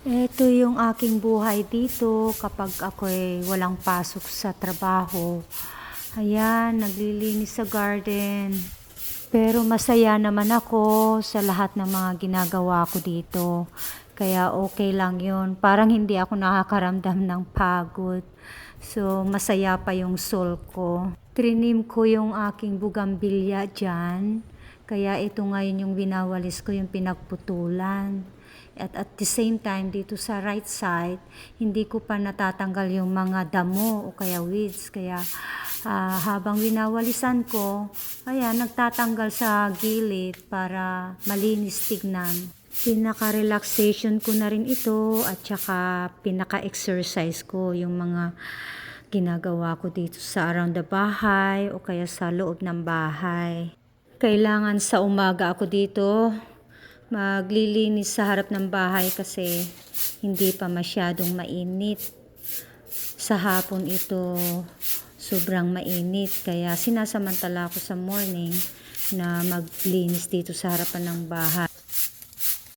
Ito yung aking buhay dito kapag ako'y walang pasok sa trabaho. Ayan, naglilinis sa garden. Pero masaya naman ako sa lahat ng mga ginagawa ko dito. Kaya okay lang yun. Parang hindi ako nakakaramdam ng pagod. So, masaya pa yung soul ko. Trinim ko yung aking bugambilya dyan. Kaya ito ngayon yung winawalis ko yung pinagputulan. At at the same time, dito sa right side, hindi ko pa natatanggal yung mga damo o kaya weeds. Kaya ah, habang winawalisan ko, ayan, nagtatanggal sa gilid para malinis tignan. Pinaka-relaxation ko na rin ito at saka pinaka-exercise ko yung mga ginagawa ko dito sa around the bahay o kaya sa loob ng bahay. Kailangan sa umaga ako dito maglilinis sa harap ng bahay kasi hindi pa masyadong mainit. Sa hapon ito sobrang mainit kaya sinasamantala ako sa morning na maglinis dito sa harapan ng bahay.